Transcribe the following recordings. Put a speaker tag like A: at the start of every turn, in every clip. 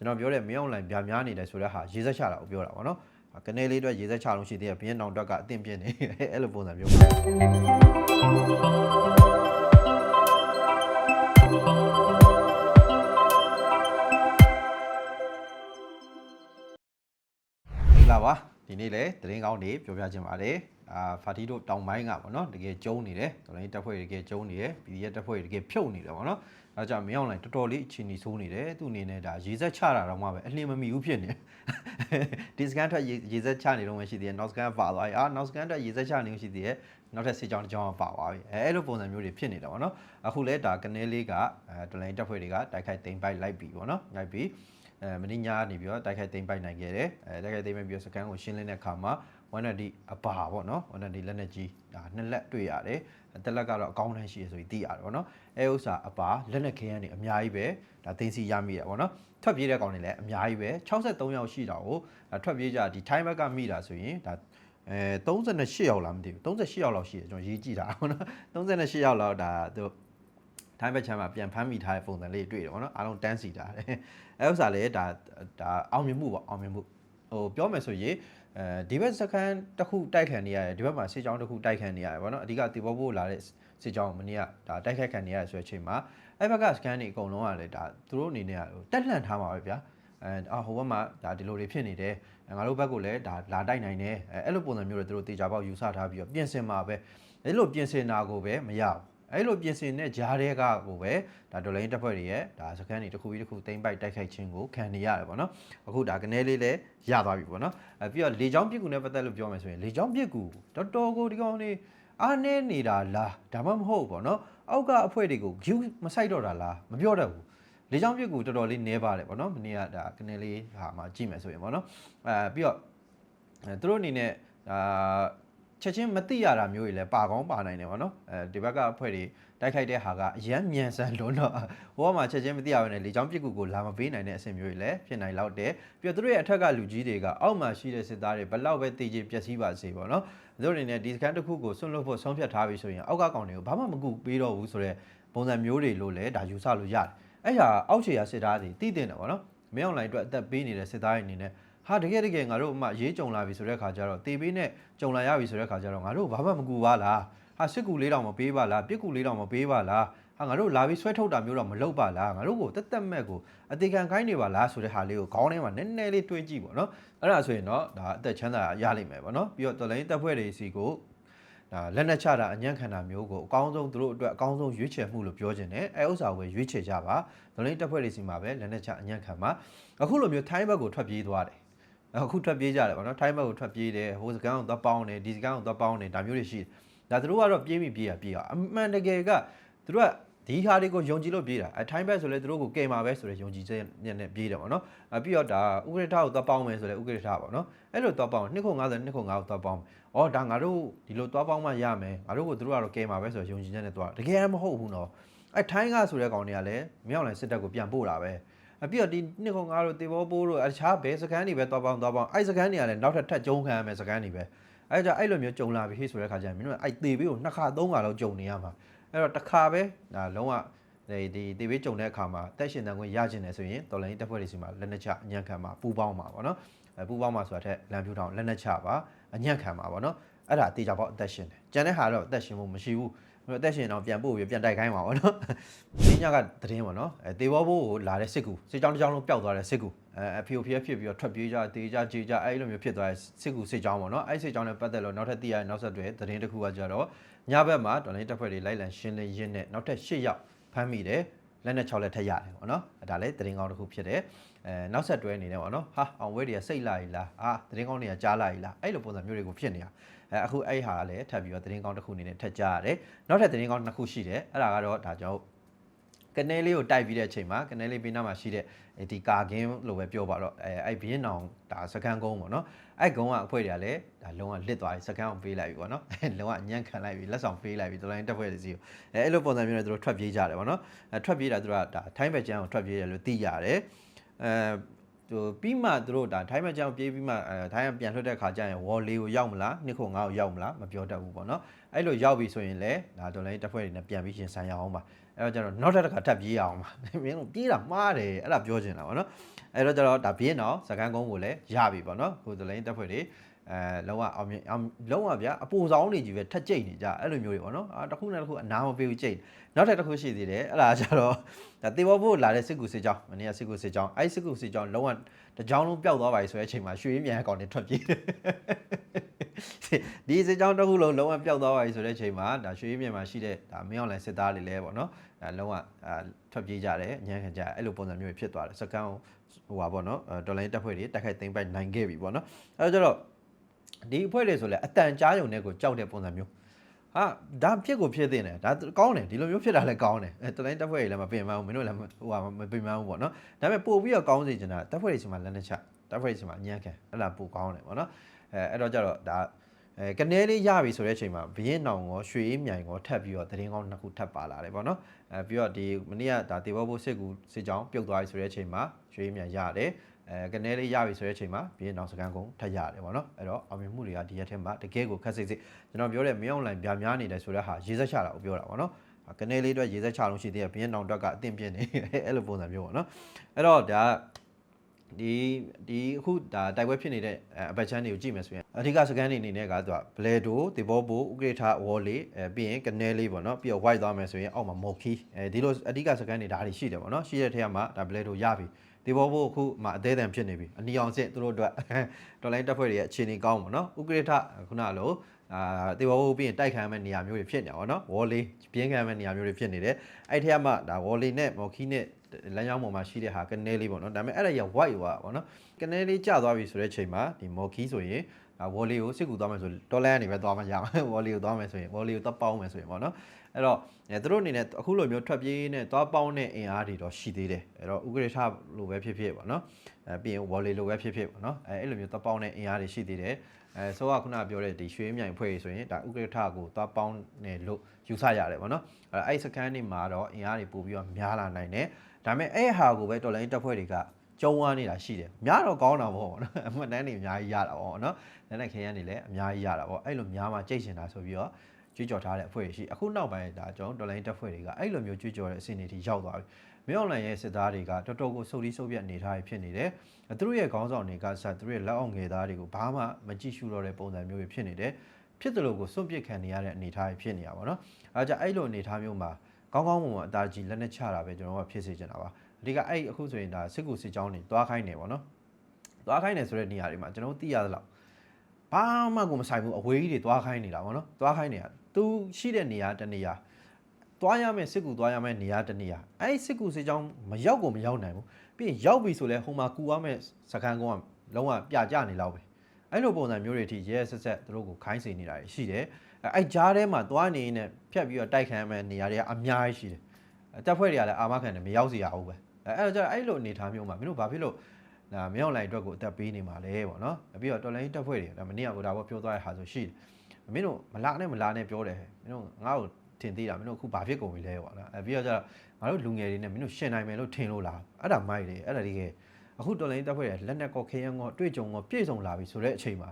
A: ကျွန်တော်ပြောတဲ့မင်းအောင်လိုင်ဗျာများနေတယ်ဆိုတဲ့ဟာရေးဆက်ချတာကိုပြောတာပေါ့နော်ကနေလေးအတွက်ရေးဆက်ချလို့ရှိသေးတယ်ဘင်းတောင်တွက်ကအသင့်ပြင်းနေအဲ့လိုပုံစံမျိုး ဒီနေ့လည်းသတင်းကောင်းတွေပြောပြခြင်းပါတယ်အာဖာတီတို့တောင်ပိုင်းကပေါ့နော်တကယ်ကျုံနေတယ်တော်လိုင်းတက်ဖွဲ့တွေတကယ်ကျုံနေတယ် PDF တက်ဖွဲ့တွေတကယ်ဖြုတ်နေတယ်ပေါ့နော်အဲဒါကြောင့်မင်းအောင်လိုင်းတော်တော်လေးအချိန်ကြီးဆိုးနေတယ်သူ့အနေနဲ့ဒါရေဆက်ချတာတော့မှပဲအလင်းမမီဘူးဖြစ်နေဒီစကန်ထွက်ရေရေဆက်ချနေတော့မှရှိသေးတယ်နောက်စကန်ပါသွားပြီအာနောက်စကန်ထွက်ရေဆက်ချနေလို့ရှိသေးတယ်နောက်ထပ်စစ်ကြောင်းတစ်ကြောင်းကပါသွားပြီအဲအဲ့လိုပုံစံမျိုးတွေဖြစ်နေတာပေါ့နော်အခုလဲဒါကနေလေးကအဲတော်လိုင်းတက်ဖွဲ့တွေကတိုက်ခိုက်သိမ်းပိုက်လိုက်ပြီပေါ့နော်လိုက်ပြီ အဲမင်းညာနေပြီးတော့တိုက်ခိုက်သိမ်းပိုက်နိုင်ခဲ့တယ်အဲတိုက်ခိုက်သိမ်းပိုက်ပြီးတော့စကန်ကိုရှင်းလင်းတဲ့အခါမှာ190အပါပေါ့နော်190လက်နဲ့ကြီးဒါနှစ်လက်တွေ့ရတယ်တက်လက်ကတော့အကောင်းတန်းရှိရဆိုပြီးသိရတယ်ပေါ့နော်အဲဥစ္စာအပါလက်နဲ့ခဲရန်နေအများကြီးပဲဒါသိစီရမိတယ်ပေါ့နော်ထွက်ပြေးတဲ့ကောင်တွေလည်းအများကြီးပဲ63ယောက်ရှိတာကိုဒါထွက်ပြေးကြဒီ time back ကမိတာဆိုရင်ဒါအဲ38ယောက်လားမသိဘူး38ယောက်လောက်ရှိတယ်ကျွန်တော်ရေးကြည့်တာပေါ့နော်38ယောက်လောက်ဒါသူ ထိုင်းဘက်ချမ်းမှာပြန်ဖမ်းမိထားတဲ့ပုံစံလေးတွေ့တယ်ဗောနော်အားလုံးတန်းစီထားတယ်အဲဥစ္စာလည်းဒါဒါအောင်မြင်မှုပေါ့အောင်မြင်မှုဟိုပြောမယ်ဆိုရင်အဲဒီဘက်စကန်တစ်ခုတိုက်ခံနေရတယ်ဒီဘက်မှာစစ်ကြောင်းတစ်ခုတိုက်ခံနေရတယ်ဗောနော်အဓိကတီဘောဖို့လာတဲ့စစ်ကြောင်းမနေ့ကဒါတိုက်ခိုက်ခံနေရဆိုတဲ့အချိန်မှာအဲ့ဘက်ကစကန်တွေအကုန်လုံးကလည်းဒါသူတို့အနေနဲ့ကတက်လှန်ထားမှာပဲဗျာအဲအာဟိုဘက်မှာဒါဒီလိုတွေဖြစ်နေတယ်ငါတို့ဘက်ကလည်းဒါလာတိုက်နိုင်တယ်အဲအဲ့လိုပုံစံမျိုးတွေသူတို့တေချာပေါက်ယူဆထားပြီးတော့ပြင်ဆင်မှာပဲအဲ့လိုပြင်ဆင်တာကိုပဲမရဘူး အဲ့လိုပြင်ဆင်တဲ့ဂျားတွေကကိုပဲဒါဒေါ်လာရင်းတပ်ဖွဲ့တွေရဲ့ဒါစကန်တွေတစ်ခုပြီးတစ်ခုတိမ့်ပိုက်တိုက်ခိုက်ခြင်းကိုခံနေရတယ်ပေါ့နော်အခုဒါကနေလေးလည်းရသွားပြီပေါ့နော်အဲပြီးတော့လေချောင်းပြစ်ကူနဲ့ပတ်သက်လို့ပြောမယ်ဆိုရင်လေချောင်းပြစ်ကူတော်တော်ကိုဒီကောင်လေးအားနေနေတာလားဒါမှမဟုတ်ပေါ့နော်အောက်ကအဖွဲတွေကို view မဆိုင်တော့တာလားမပြောတတ်ဘူးလေချောင်းပြစ်ကူတော်တော်လေးနဲပါတယ်ပေါ့နော်မနေ့ကဒါကနေလေးဟာမှာကြည့်မယ်ဆိုရင်ပေါ့နော်အဲပြီးတော့အဲသူတို့အနေနဲ့အာ ချက်ချင်းမသိရတာမျိုးတွေလည်းပါကောင်းပါနိုင်တယ်ဗောနော်အဲဒီဘက်ကအဖွဲ့တွေတိုက်ခိုက်တဲ့ဟာကအရန်မြန်ဆန်လွန်းတော့ဟိုကမှချက်ချင်းမသိရဘဲနဲ့လေချောင်းပြစ်ကူကိုလာမပေးနိုင်တဲ့အဆင့်မျိုးတွေလည်းဖြစ်နိုင်တော့တယ်ပြီးတော့သူတို့ရဲ့အထက်ကလူကြီးတွေကအောက်မှာရှိတဲ့စစ်သားတွေဘလောက်ပဲတည်ကြည်ပျက်စီးပါစေဗောနော်သူတို့အနေနဲ့ဒီစကန်တစ်ခုကိုဆွန့်လွတ်ဖို့ဆုံးဖြတ်ထားပြီဆိုရင်အောက်ကကောင်တွေကိုဘာမှမကူပေးတော့ဘူးဆိုတော့ပုံစံမျိုးတွေလို့လည်းဒါယူဆလို့ရတယ်အဲ့ဟာအောက်ခြေရစစ်သားတွေတည်တင်တယ်ဗောနော်မင်းအွန်လိုင်းအတွက်အသက်ပေးနေတဲ့စစ်သားတွေအနေနဲ့ ဟာတကယ်တကယ်ငါတို့အမှရေးကြုံလာပြီဆိုတဲ့ခါကျတော့တေပေးနဲ့ကြုံလာရပြီဆိုတဲ့ခါကျတော့ငါတို့ဘာမှမကူပါလားဟာစစ်ကူလေးတောင်မပေးပါလားပြစ်ကူလေးတောင်မပေးပါလားဟာငါတို့လာပြီးဆွဲထုတ်တာမျိုးတော့မလုပ်ပါလားငါတို့ကိုတက်တက်မဲ့ကိုအသေးခံခိုင်းနေပါလားဆိုတဲ့ဟာလေးကိုခေါင်းထဲမှာနည်းနည်းလေးတွေးကြည့်ပေါ့နော်အဲ့ဒါဆိုရင်တော့ဒါအသက်ချမ်းသာရလိမ့်မယ်ပေါ့နော်ပြီးတော့တော်လိုင်းတက်ဖွဲ့တွေစီကိုဒါလက်နက်ချတာအညံ့ခံတာမျိုးကိုအကောင်းဆုံးသူတို့အတွက်အကောင်းဆုံးရွေးချယ်မှုလို့ပြောခြင်းနဲ့အဲဥစ္စာကိုပဲရွေးချယ်ကြပါတော်လိုင်းတက်ဖွဲ့တွေစီမှာပဲလက်နက်ချအညံ့ခံပါအခုလိုမျိုးထိုင်းဘက်ကိုထွက်ပြေးသွားတယ် အခုထွက်ပြေးကြတယ်ဗောနော်ထိုင်းဘက်ကိုထွက်ပြေးတယ်ဟိုစကန်ကိုသွားပေါင်းတယ်ဒီစကန်ကိုသွားပေါင်းတယ်ဒါမျိုးတွေရှိတယ်ဒါသူတို့ကတော့ပြေးမိပြေးရပြေးရအမှန်တကယ်ကသူတို့ကဒီဟာတွေကိုယုံကြည်လို့ပြေးတာအထိုင်းဘက်ဆိုလဲသူတို့ကိုကယ်မှာပဲဆိုတဲ့ယုံကြည်ချက်နဲ့ပြေးတယ်ဗောနော်အပြီးတော့ဒါဥက္ကဋ္ဌကိုသွားပေါင်းမယ်ဆိုလဲဥက္ကဋ္ဌဗောနော်အဲ့လိုသွားပေါင်းနှစ်ခု50နှစ်ခု50ကိုသွားပေါင်းဩဒါငါတို့ဒီလိုသွားပေါင်းမှရမယ်ငါတို့ကိုသူတို့ကတော့ကယ်မှာပဲဆိုတဲ့ယုံကြည်ချက်နဲ့သွားတကယ်မဟုတ်ဘူးနော်အထိုင်းကဆိုတဲ့ကောင်တွေကလည်းမြောက်လိုင်းစစ်တပ်ကိုပြန်ပို့တာပဲ အပြည့်တော့ဒီနှစ်ခုငါတို့တေဘောပိုးတို့အခြားဘဲစကန်တွေပဲသွားပေါင်းသွားပေါင်းအဲ့စကန်တွေကလည်းနောက်ထပ်ထပ်ကျုံခံရမယ်စကန်တွေပဲအဲ့ကြအဲ့လိုမျိုးကြုံလာပြီဆိုတဲ့ခါကျရင်မင်းတို့အဲ့တေဘေးကိုနှစ်ခါသုံးခါလောက်ကြုံနေရမှာအဲ့တော့တစ်ခါပဲဒါလုံးဝဒီဒီတေဘေးကြုံတဲ့အခါမှာတက်ရှင်တန်ခွင့်ရကျင်တယ်ဆိုရင်တော်လိုင်းတက်ဖွဲ့တွေစီမှာလက်နှစ်ချအညံ့ခံမှာပူပေါင်းမှာပေါ့နော်အဲပူပေါင်းမှာဆိုတာထက်လမ်းပြူထောင်လက်နှစ်ချပါအညံ့ခံမှာပေါ့နော်အဲ့ဒါတေချာပေါက်အသက်ရှင်တယ်ကျန်တဲ့ဟာတော့အသက်ရှင်မှုမရှိဘူး အသက်ရှင်တော့ပြန်ပို့ပြီးပြန်တိုက်ခိုင်းပါပေါ့နော်ဒီညကသတင်းပေါ့နော်အဲတေဘောဘိုးကိုလာတဲ့စစ်ကူစစ်ကြောင်းတစ်ကြောင်းလုံးပျောက်သွားတဲ့စစ်ကူအဲအဖီယိုဖီယဖြစ်ပြီးတော့ထွက်ပြေးကြတေကြကြေကြအဲ့လိုမျိုးဖြစ်သွားတဲ့စစ်ကူစစ်ကြောင်းပေါ့နော်အဲ့စစ်ကြောင်းနဲ့ပတ်သက်လို့နောက်ထပ်သိရတဲ့နောက်ဆက်တွဲသတင်းတစ်ခုကကြတော့ညဘက်မှာတော်လိုင်းတပ်ဖွဲ့တွေလိုက်လံရှင်းလင်းရင်းနဲ့နောက်ထပ်၈ယောက်ဖမ်းမိတယ် လက်နဲ့6လက်ထက်ရတယ်ပေါ့နော်ဒါလည်းသတင်းကောင်းတစ်ခုဖြစ်တယ်အဲနောက်ဆက်တွဲအနေနဲ့ပေါ့နော်ဟာအောင်ဝဲတွေကစိတ်လာ ਈ လားအာသတင်းကောင်းတွေကကြားလာ ਈ လားအဲ့လိုပုံစံမျိုးတွေကိုဖြစ်နေတာအဲအခုအဲ့ဟာကလည်းထပ်ပြီးတော့သတင်းကောင်းတစ်ခုအနေနဲ့ထက်ကြားရတယ်နောက်ထပ်သတင်းကောင်းတစ်ခုရှိတယ်အဲ့ဒါကတော့ဒါကြောင့် ကနေလေးကိုတိုက်ပြီးတဲ့အချိန်မှာကနေလေးဘေးနားမှာရှိတဲ့ဒီကာကင်းလို့ပဲပြောပါတော့အဲအဲ့ဘင်းအောင်ဒါစကန်ကုန်းပေါ့နော်အဲ့ကုန်းကအဖွဲတွေကလည်းဒါလုံးဝလစ်သွားပြီစကန်အောင်ပေးလိုက်ပြီပေါ့နော်အဲလုံးဝအညံ့ခံလိုက်ပြီလက်ဆောင်ပေးလိုက်ပြီတော်လိုင်းတက်ဖွဲ့စီကိုအဲအဲ့လိုပုံစံမျိုးနဲ့သူတို့ထွက်ပြေးကြတယ်ပေါ့နော်အဲထွက်ပြေးတာသူတို့ကဒါထိုင်းဘက်ကျန်းကိုထွက်ပြေးတယ်လို့သိရတယ်အဲ ဟိုပြီးမှသူတို့ဒါထိုင်းဘက်ကျန်းကိုပြေးပြီးမှအဲထိုင်းကပြန်ထွက်တဲ့ခါကျရင်ဝေါ်လေးကိုရောက်မလားနှစ်ခုငါ့ကိုရောက်မလားမပြောတတ်ဘူးပေါ့နော်အဲ့လိုရောက်ပြီဆိုရင်လည်းဒါတော်လိုင်းတက်ဖွဲ့တွေနဲ့ပြန်ပြီးရှင်ဆန်ရအောင်ပါအဲ့တော့ကျတော့နောက်ထပ်တစ်ခါထပ်ပြေးရအောင်ပါမင်းတို့ပြေးတာမှားတယ်အဲ့ဒါပြောချင်တာပေါ့နော်အဲ့တော့ကျတော့ဒါဘင်းတော့စကန်ကုန်းကိုလည်းရပြီပေါ့နော်ကိုယ်တလိန်တက်ဖွဲ့တွေ အဲလုံးဝအောင်မြင်အောင်လုံးဝဗျာအပူဆောင်နေကြီးပဲထက်ကြိတ်နေကြအဲ့လိုမျိုးတွေပေါ့နော်အာတစ်ခုနဲ့တစ်ခုအနာမပေးဘူးကြိတ်နောက်ထပ်တစ်ခုရှိသေးတယ်အဲ့ဒါကျတော့ဒါတေဘောဖို့လာတဲ့စစ်ကူစစ်ကြောင်းမနေ့ကစစ်ကူစစ်ကြောင်းအဲ့စစ်ကူစစ်ကြောင်းလုံးဝတစ်ကြောင်းလုံးပျောက်သွားပါပြီဆိုတဲ့အချိန်မှာရွှေရင်းမြန်အကောင်တွေထွက်ပြေးတယ်ဒီစစ်ကြောင်းတစ်ခုလုံးလုံးဝပျောက်သွားပါပြီဆိုတဲ့အချိန်မှာဒါရွှေရင်းမြန်မှာရှိတဲ့ဒါမင်းအောင်လိုင်းစစ်သားတွေလည်းပေါ့နော်အဲလုံးဝအာထွက်ပြေးကြတယ်အញ្ញမ်းခံကြတယ်အဲ့လိုပုံစံမျိုးဖြစ်သွားတယ်စကန်ဟိုပါပေါ့နော်ဒေါ်လာတက်ဖွဲ့တွေတက်ခိုက်သိမ့်ပိုက်နိုင်ခဲ့ပြီပေါ့နော်အဲ့တော့ကျတော့ ဒီအဖွဲ့တွေဆိုလဲအတန်ကြားယုံတဲ့ကိုကြောက်တဲ့ပုံစံမျိုးဟာဒါဖြစ်ကိုဖြစ်တဲ့တယ်ဒါကောင်းတယ်ဒီလိုမျိုးဖြစ်တာလည်းကောင်းတယ်အဲတလိုင်းတက်ဖွဲ့တွေလည်းမပင်ပန်းဘူးမင်းတို့လည်းဟိုဟာမပင်ပန်းဘူးပေါ့နော်ဒါပေမဲ့ပို့ပြီးတော့ကောင်းစေချင်တာတက်ဖွဲ့တွေချိန်မှာလက်နဲ့ချတက်ဖွဲ့တွေချိန်မှာအញ្ញမ်းခံအဲ့လားပိုကောင်းတယ်ပေါ့နော်အဲအဲ့တော့ကျတော့ဒါအဲကနေလေးရပြီဆိုတဲ့အချိန်မှာဘရင်နောင်ရောရွှေအေးမြိုင်ရောထပ်ပြီးတော့သတင်းကောင်းနှစ်ခုထပ်ပါလာတယ်ပေါ့နော်အဲပြီးတော့ဒီမနေ့ကဒါတေဘောဘိုးစစ်ကူစစ်ကြောင်းပြုတ်သွားပြီဆိုတဲ့အချိန်မှာရွှေအေးမြိုင်ရတယ် အဲကနေလေးရပြီဆိုတဲ့အချိန်မှာဘရင်နောင်စကန်ကုန်းထပ်ရတယ်ပေါ့နော်အဲ့တော့အောင်မြင်မှုတွေကဒီရက်ထဲမှာတကယ်ကိုခက်စစ်စစ်ကျွန်တော်ပြောတဲ့မင်းအောင်လိုင်းပြားများနေတယ်ဆိုတဲ့ဟာရေးဆက်ချတာကိုပြောတာပေါ့နော်ကနေလေးအတွက်ရေးဆက်ချလို့ရှိသေးတယ်ဘရင်နောင်အတွက်ကအသင့်ပြင်းနေအဲ့လိုပုံစံမျိုးပေါ့နော်အဲ့တော့ဒါဒီဒီအခုဒါတိုက်ပွဲဖြစ်နေတဲ့အပတ်ချမ်းတွေကိုကြည့်မယ်ဆိုရင်အဓိကစကန်နေအနေနဲ့ကသူကဘလေဒိုတေဘောဘိုဥကရထဝေါ်လေးအဲပြီးရင်ကနေလေးပေါ့နော်ပြီးတော့ white သွားမယ်ဆိုရင်အောက်မှာမော်ခီအဲဒီလိုအဓိကစကန်နေဒါတွေရှိတယ်ပေါ့နော်ရှိတဲ့ထဲမှာဒါဘလေဒိုရပြီ ဒီဘောဘိုအခုမှအသေးအံဖြစ်နေပြီအနီအောင်စစ်သူတို့အတွက်တော်လိုင်းတက်ဖွဲ့တွေရဲ့အခြေအနေကောင်းပေါ့နော်ဥကရထခုနလိုအာတေဘောဘိုပြီးရင်တိုက်ခံမဲ့နေရာမျိုးတွေဖြစ်နေပါတော့ဝေါ်လေးပြင်းခံမဲ့နေရာမျိုးတွေဖြစ်နေတယ်အဲ့ထဲမှာဒါဝေါ်လေးနဲ့မော်ခီနဲ့လမ်းကြောင်းပေါ်မှာရှိတဲ့ဟာကနေလေးပေါ့နော်ဒါပေမဲ့အဲ့ဒါရ white ဟွာပေါ့နော်ကနေလေးကျသွားပြီဆိုတဲ့ချိန်မှာဒီမော်ခီဆိုရင်ဒါ ဝေါ်လေးကိုစစ်ကူသွားမယ်ဆိုတော်လန်ကနေပဲသွားမှရမယ်ဝေါ်လေးကိုသွားမယ်ဆိုရင်ဝေါ်လေးကိုသွားပေါင်းမယ်ဆိုရင်ပေါ့နော်အဲ့တော့အဲသူတို့အနေနဲ့အခုလိုမျိုးထွက်ပြေးနဲ့သွားပေါင်းတဲ့အင်အားတွေတော့ရှိသေးတယ်အဲ့တော့ဥက္ကဋ္ဌလိုပဲဖြစ်ဖြစ်ပေါ့နော်အဲပြီးရင်ဝေါ်လေးလိုပဲဖြစ်ဖြစ်ပေါ့နော်အဲအဲ့လိုမျိုးသွားပေါင်းတဲ့အင်အားတွေရှိသေးတယ်အဲဆိုတော့ခုနပြောတဲ့ဒီရွှေမြိုင်ဖွဲ့ဆိုရင်ဒါဥက္ကဋ္ဌကိုသွားပေါင်းနေလို့ယူဆရတယ်ပေါ့နော်အဲ့အဲ့စကန်နေမှာတော့အင်အားတွေပို့ပြီးတော့များလာနိုင်တယ်ဒါပေမဲ့အဲ့ဟာကိုပဲတော်လိုင်းတပ်ဖွဲ့တွေက ကျုံဝါနေတာရှိတယ်များတော့ကောင်းတာပေါ့နော်အမှတ်တမ်းတွေအများကြီးရတာပေါ့နော်လက်နဲ့ခဲရန်တွေလည်းအများကြီးရတာပေါ့အဲ့လိုများမှကြိတ်ချင်တာဆိုပြီးတော့ကြွေးကြော်ထားတဲ့အဖွဲ့တွေရှိအခုနောက်ပိုင်းဒါကျွန်တော်တော်လိုင်းတပ်ဖွဲ့တွေကအဲ့လိုမျိုးကြွေးကြော်တဲ့အဆင့်တွေထိရောက်သွားပြီမြောက်လိုင်းရဲ့စစ်သားတွေကတော်တော်ကိုစုပ်လီးစုပ်ပြတ်အနေထားတွေဖြစ်နေတယ်သူတို့ရဲ့ခေါင်းဆောင်တွေကစသူတို့ရဲ့လက်အောက်ငယ်သားတွေကိုဘာမှမကြည့်ရှုတော့တဲ့ပုံစံမျိုးတွေဖြစ်နေတယ်ဖြစ်တယ်လို့ကိုစွန့်ပစ်ခံနေရတဲ့အနေအထားတွေဖြစ်နေရပါတော့အဲကြအဲ့လိုအနေအထားမျိုးမှာကောင်းကောင်းမွန်မွန်အတားကြီးလက်နဲ့ချတာပဲကျွန်တော်ကဖြစ်စေချင်တာပါ အဓိကအဲ့အခုဆိုရင်ဒါစစ်ကူစစ်ကြောင်းတွေတွားခိုင်းနေပေါ့နော်တွားခိုင်းနေဆိုတဲ့နေရာတွေမှာကျွန်တော်သိရသလောက်ဘာမှကိုမဆိုင်ဘူးအဝေးကြီးတွေတွားခိုင်းနေတာပေါ့နော်တွားခိုင်းနေတာသူရှိတဲ့နေရာတနေရာတွားရမယ်စစ်ကူတွားရမယ်နေရာတနေရာအဲ့စစ်ကူစစ်ကြောင်းမရောက်ကိုမရောက်နိုင်ဘူးပြီးရင်ရောက်ပြီဆိုလဲဟိုမှာကူရမယ်စကန်ကုန်းကလုံးဝပြကြနေလောက်ပဲအဲ့လိုပုံစံမျိုးတွေအထိရဲဆက်ဆက်သူတို့ကိုခိုင်းစေနေတာရှိတယ်အဲ့ကြားထဲမှာတွားနေနေဖြတ်ပြီးတော့တိုက်ခံရမယ်နေရာတွေကအများကြီးရှိတယ်တက်ဖွဲ့တွေကလည်းအာမခံတယ်မရောက်စီရဘူးပဲ အဲ့တော့ကျအဲ့လိုအနေထားမျိုးမှာမင်းတို့ဘာဖြစ်လို့ဒါမင်းအောင်လိုင်းအတွက်ကိုအသက်ပေးနေမှာလဲပေါ့နော်ပြီးတော့တော်လိုင်းတက်ဖွဲ့တွေဒါမနေ့ကကိုဒါဘောပြောသွားတဲ့ဟာဆိုရှိတယ်မင်းတို့မလာနဲ့မလာနဲ့ပြောတယ်မင်းတို့ငါ့ကိုထင်သေးတာမင်းတို့အခုဘာဖြစ်ကုန်ပြီလဲပေါ့နော်အဲပြီးတော့ကျတော့ငါတို့လူငယ်တွေနဲ့မင်းတို့ရှင်နိုင်မယ်လို့ထင်လို့လားအဲ့ဒါမိုက်တယ်အဲ့ဒါဒီကအခုတော်လိုင်းတက်ဖွဲ့တွေလက်နက်ကောခရမ်းကောတွေ့ကြုံကောပြည့်စုံလာပြီဆိုတဲ့အချိန်မှာ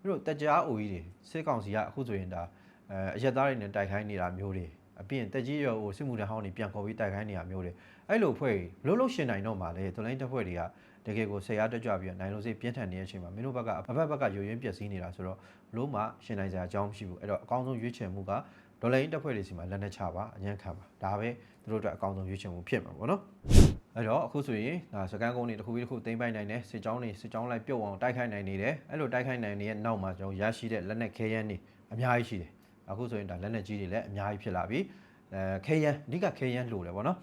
A: မင်းတို့တကြားအိုကြီးတွေစစ်ကောင်စီကအခုဆိုရင်ဒါအဲအရက်သားတွေနဲ့တိုက်ခိုင်းနေတာမျိုးတွေအပြင်တက်ကြီးရောဟိုစစ်မှုထမ်းဟောင်းတွေပြန်ခေါ်ပြီးတိုက်ခိုင်းနေတာမျိုးတွေ အဲ့လိုဖွဲ့ဘလို့လို့ရှင်နိုင်တော့မှလဲတော်လိုင်းတက်ဖွဲ့တွေကတကယ်ကိုဆရာတက်ကြွပြီးတော့နိုင်လို့စိပြင်းထန်နေတဲ့အချိန်မှာမင်းတို့ဘက်ကအဘက်ဘက်ကယိုရင်းပျက်စီးနေတာဆိုတော့လို့မှရှင်နိုင်စရာအကြောင်းမရှိဘူးအဲ့တော့အကောင်းဆုံးရွေးချယ်မှုကဒေါ်လာရင်းတက်ဖွဲ့တွေစီမှာလက်နဲ့ချပါအញ្ញံခံပါဒါပဲသူတို့အတွက်အကောင်းဆုံးရွေးချယ်မှုဖြစ်မှာပေါ့နော်အဲ့တော့အခုဆိုရင်ဒါစကန်ကုန်းတွေတစ်ခုပြီးတစ်ခုသိမ်းပိုက်နိုင်တယ်စစ်ကြောင်းတွေစစ်ကြောင်းလိုက်ပြုတ်အောင်တိုက်ခိုက်နိုင်နေတယ်အဲ့လိုတိုက်ခိုက်နိုင်နေတဲ့နောက်မှာကျွန်တော်ရရှိတဲ့လက်နက်ခဲယမ်းတွေအများကြီးရှိတယ်အခုဆိုရင်ဒါလက်နက်ကြီးတွေလည်းအများကြီးဖြစ်လာပြီအဲခဲယမ်းအဓိကခဲယမ်းလိုတယ်ပေါ့နော်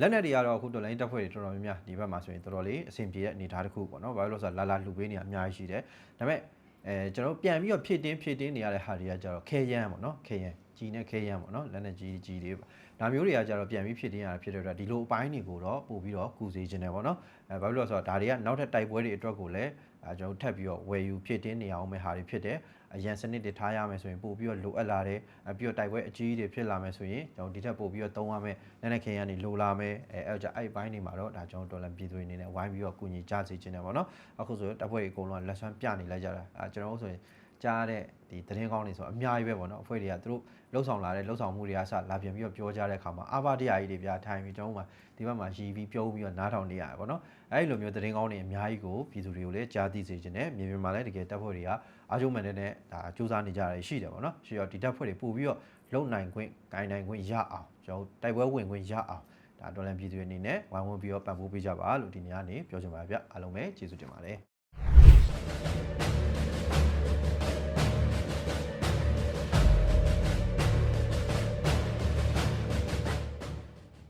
A: လက်နက်တွေကတော့အခုတော်လိုင်းတက်ဖွဲ့တွေတော်တော်များများဒီဘက်မှာဆိုရင်တော်တော်လေးအဆင်ပြေတဲ့အနေအထားတစ်ခုပေါ့နော်ဘာလို့လဲဆိုတော့လာလာလှူပေးနေအများကြီးရှိတယ်ဒါပေမဲ့အဲကျွန်တော်ပြန်ပြီးတော့ဖြည့်တင်းဖြည့်တင်းနေရတဲ့ဟာတွေကကျတော့ခဲယမ်းပေါ့နော်ခဲယမ်းကြီးနဲ့ခဲယမ်းပေါ့နော်လက်နက်ကြီးကြီးတွေဒါမျိုးတွေကကျတော့ပြန်ပြီးဖြည့်တင်းရတာဖြစ်တဲ့အတွက်ဒီလိုအပိုင်းတွေကိုတော့ပို့ပြီးတော့ကူစေခြင်းတယ်ပေါ့နော်အဲဘာလို့လဲဆိုတော့ဒါတွေကနောက်ထပ်တိုက်ပွဲတွေအတွက်ကိုလည်းအဲကျွန်တော်ထပ်ပြီးတော့ဝယ်ယူဖြည့်တင်းနေအောင်မဲ့ဟာတွေဖြစ်တယ် အရန်စနစ်တွေထားရမယ်ဆိုရင်ပို့ပြီးတော့လိုအပ်လာတယ်ပြီးတော့တိုက်ပွဲအကြီးတွေဖြစ်လာမယ်ဆိုရင်ကျွန်တော်ဒီထက်ပို့ပြီးတော့သုံးရမယ်လက်နက်ခဲယမ်းတွေလိုလာမယ်အဲအဲ့ကြအဲ့ဘိုင်းတွေမှာတော့ဒါကျွန်တော်ဒေါ်လာပြည်သူတွေအနေနဲ့ဝိုင်းပြီးတော့ကူညီကြစေခြင်းတယ်ပေါ့နော်အခုဆိုတပ်ဖွဲ့တွေအကုန်လုံးလက်ဆွမ်းပြနေလိုက်ကြတာအဲကျွန်တော်ဆိုရင် ကြားတဲ့ဒီသတင်းကောင်းတွေဆိုအများကြီးပဲပေါ့နော်အဖွဲ့တွေကသူတို့လှုပ်ဆောင်လာတဲ့လှုပ်ဆောင်မှုတွေကစလာပြန်ပြီးတော့ပြောကြတဲ့အခါမှာအာဘတရားကြီးတွေဗျာထိုင်ပြီးကျွန်တော်တို့မှာဒီဘက်မှာရည်ပြီးပြုံးပြီးတော့နားထောင်နေရတယ်ပေါ့နော်အဲဒီလိုမျိုးသတင်းကောင်းတွေအများကြီးကိုပြည်သူတွေကိုလည်းကြားသိစေခြင်းနဲ့မြေပြင်မှာလည်းတကယ်တပ်ဖွဲ့တွေကအားကျုံမှန်တဲ့နဲ့ဒါစူးစမ်းနေကြရရှိတယ်ပေါ့နော်ရှိတော့ဒီတပ်ဖွဲ့တွေပို့ပြီးတော့လုံနိုင်ခွင့်ဂိုင်းနိုင်ခွင့်ရအောင်ကျွန်တော်တို့တိုက်ပွဲဝင်ခွင့်ရအောင်ဒါတော်လန်ပြည်သူတွေအနေနဲ့ဝိုင်းဝန်းပြီးတော့ပံ့ပိုးပေးကြပါလို့ဒီနေ့ကနေပြောချင်ပါတယ်ဗျအားလုံးပဲကျေးဇူးတင်ပါတယ်